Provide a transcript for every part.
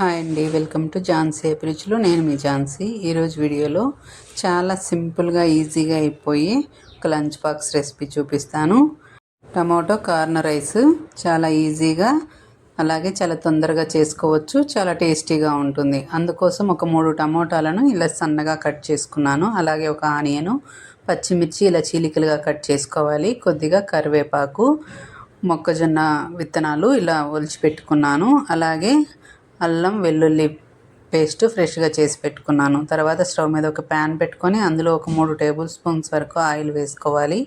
Hi అండి welcome to Jhansi అభిరుచులు నేను మీ ఝాన్సీ. ఈరోజు వీడియోలో చాలా సింపుల్గా ఈజీగా అయిపోయి ఒక లంచ్ బాక్స్ రెసిపీ చూపిస్తాను. టమాటో కార్న్ రైస్ చాలా ఈజీగా అలాగే చాలా తొందరగా చేసుకోవచ్చు. చాలా టేస్టీగా ఉంటుంది. అందుకోసం ఒక మూడు టమోటాలను ఇలా సన్నగా కట్ చేసుకున్నాను. అలాగే ఒక ఆనియను పచ్చిమిర్చి ఇలా చీలికలుగా కట్ చేసుకోవాలి. కొద్దిగా కరివేపాకు మొక్కజొన్న విత్తనాలు ఇలా ఒలిచి పెట్టుకున్నాను అలాగే అల్లం వెల్లుల్లి పేస్ట్ ఫ్రెష్గా చేసి పెట్టుకున్నాను. తర్వాత స్టవ్ మీద ఒక ప్యాన్ పెట్టుకొని అందులో ఒక మూడు టేబుల్ స్పూన్స్ వరకు ఆయిల్ వేసుకోవాలి.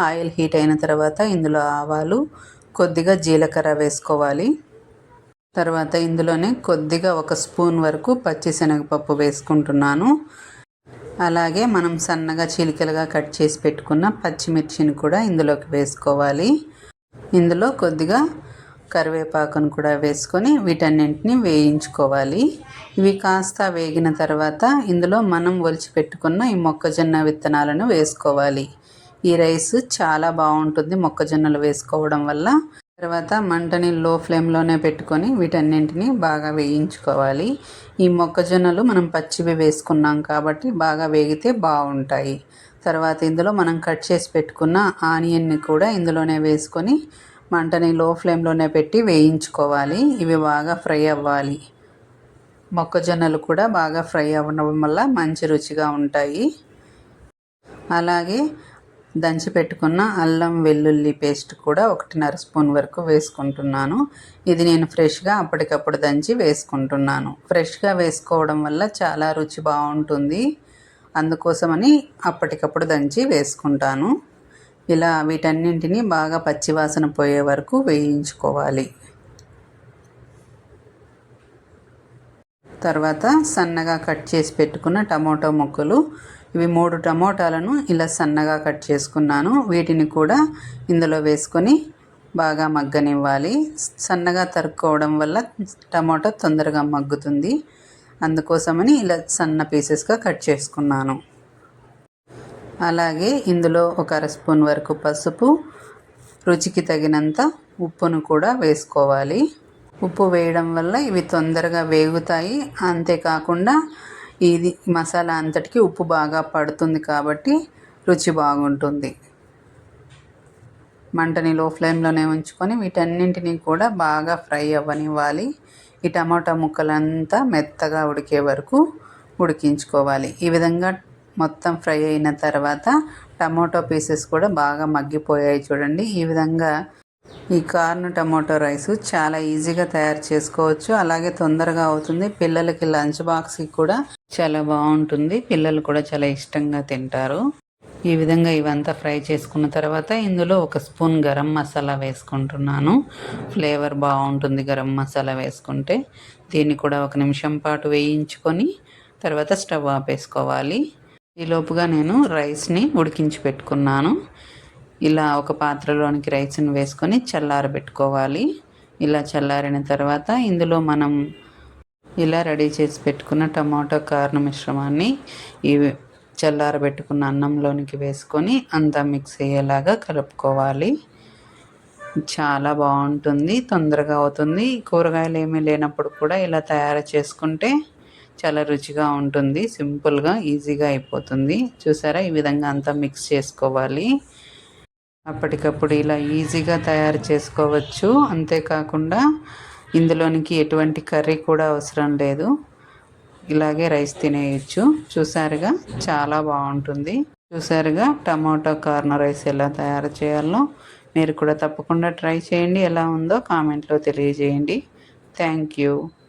ఆయిల్ హీట్ అయిన తర్వాత ఇందులో ఆవాలు కొద్దిగా జీలకర్ర వేసుకోవాలి. తర్వాత ఇందులోనే కొద్దిగా ఒక స్పూన్ వరకు పచ్చిశనగపప్పు వేసుకుంటున్నాను. అలాగే మనం సన్నగా చీలికలుగా కట్ చేసి పెట్టుకున్న పచ్చిమిర్చిని కూడా ఇందులోకి వేసుకోవాలి. ఇందులో కొద్దిగా కరివేపాకును కూడా వేసుకొని వీటన్నింటిని వేయించుకోవాలి. ఇవి కాస్త వేగిన తర్వాత ఇందులో మనం ఒలిచిపెట్టుకున్న ఈ మొక్కజొన్న విత్తనాలను వేసుకోవాలి. ఈ రైస్ చాలా బాగుంటుంది మొక్కజొన్నలు వేసుకోవడం వల్ల. తర్వాత మంటని లో ఫ్లేమ్లోనే పెట్టుకొని వీటన్నింటిని బాగా వేయించుకోవాలి. ఈ మొక్కజొన్నలు మనం పచ్చివి వేసుకున్నాం కాబట్టి బాగా వేగితే బాగుంటాయి. తర్వాత ఇందులో మనం కట్ చేసి పెట్టుకున్న ఆనియన్ని కూడా ఇందులోనే వేసుకొని మంటని లో ఫ్లేమ్లోనే పెట్టి వేయించుకోవాలి. ఇవి బాగా ఫ్రై అవ్వాలి. మొక్కజొన్నలు కూడా బాగా ఫ్రై అవ్వడం వల్ల మంచి రుచిగా ఉంటాయి. అలాగే దంచి పెట్టుకున్న అల్లం వెల్లుల్లి పేస్ట్ కూడా ఒకటిన్నర స్పూన్ వరకు వేసుకుంటున్నాను. ఇది నేను ఫ్రెష్గా అప్పటికప్పుడు దంచి వేసుకుంటున్నాను. ఫ్రెష్గా వేసుకోవడం వల్ల చాలా రుచి బాగుంటుంది. అందుకోసమని అప్పటికప్పుడు దంచి వేసుకుంటాను. ఇలా వీటన్నింటినీ బాగా పచ్చివాసన పోయే వరకు వేయించుకోవాలి. తర్వాత సన్నగా కట్ చేసి పెట్టుకున్న టమోటో ముక్కలు. ఇవి మూడు టమోటాలను ఇలా సన్నగా కట్ చేసుకున్నాను. వీటిని కూడా ఇందులో వేసుకొని బాగా మగ్గనివ్వాలి. సన్నగా తరుక్కోవడం వల్ల టమోటా తొందరగా మగ్గుతుంది. అందుకోసమని ఇలా సన్న పీసెస్గా కట్ చేసుకున్నాను. అలాగే ఇందులో ఒక అర స్పూన్ వరకు పసుపు రుచికి తగినంత ఉప్పును కూడా వేసుకోవాలి. ఉప్పు వేయడం వల్ల ఇవి తొందరగా వేగుతాయి. అంతేకాకుండా ఇది మసాలా అంతటికి ఉప్పు బాగా పడుతుంది కాబట్టి రుచి బాగుంటుంది. మంటని లో ఫ్లేమ్లోనే ఉంచుకొని వీటన్నింటినీ కూడా బాగా ఫ్రై అవ్వనివ్వాలి. ఈ టమాటా ముక్కలంతా మెత్తగా ఉడికే వరకు ఉడికించుకోవాలి. ఈ విధంగా మొత్తం ఫ్రై అయిన తర్వాత టమాటో పీసెస్ కూడా బాగా మగ్గిపోయాయి చూడండి. ఈ విధంగా ఈ కార్న్ టమాటో రైస్ చాలా ఈజీగా తయారు చేసుకోవచ్చు. అలాగే తొందరగా అవుతుంది. పిల్లలకి లంచ్ బాక్స్కి కూడా చాలా బాగుంటుంది. పిల్లలు కూడా చాలా ఇష్టంగా తింటారు. ఈ విధంగా ఇవంతా ఫ్రై చేసుకున్న తర్వాత ఇందులో ఒక స్పూన్ గరం మసాలా వేసుకుంటున్నాను. ఫ్లేవర్ బాగుంటుంది గరం మసాలా వేసుకుంటే. దీన్ని కూడా ఒక నిమిషం పాటు వేయించుకొని తర్వాత స్టవ్ ఆపేసుకోవాలి. ఈలోపుగా నేను రైస్ని ఉడికించి పెట్టుకున్నాను. ఇలా ఒక పాత్రలోనికి రైస్ని వేసుకొని చల్లారబెట్టుకోవాలి. ఇలా చల్లారిన తర్వాత ఇందులో మనం ఇలా రెడీ చేసి పెట్టుకున్న టమాటో కారణ మిశ్రమాన్ని ఈ చల్లారబెట్టుకున్న అన్నంలోనికి వేసుకొని అంతా మిక్స్ అయ్యేలాగా కలుపుకోవాలి. చాలా బాగుంటుంది తొందరగా అవుతుంది. కూరగాయలు ఏమీ లేనప్పుడు కూడా ఇలా తయారు చేసుకుంటే చాలా రుచిగా ఉంటుంది సింపుల్గా ఈజీగా అయిపోతుంది. చూసారా? ఈ విధంగా అంతా మిక్స్ చేసుకోవాలి. అప్పటికప్పుడు ఇలా ఈజీగా తయారు చేసుకోవచ్చు. అంతేకాకుండా ఇందులోనికి ఎటువంటి కర్రీ కూడా అవసరం లేదు. ఇలాగే రైస్ తినేయచ్చు. చూసారుగా? చాలా బాగుంటుంది. చూసారుగా? టమాటో కార్నర్ రైస్ ఎలా తయారు చేయాలో మీరు కూడా తప్పకుండా ట్రై చేయండి. ఎలా ఉందో కామెంట్లో తెలియజేయండి. Thank you.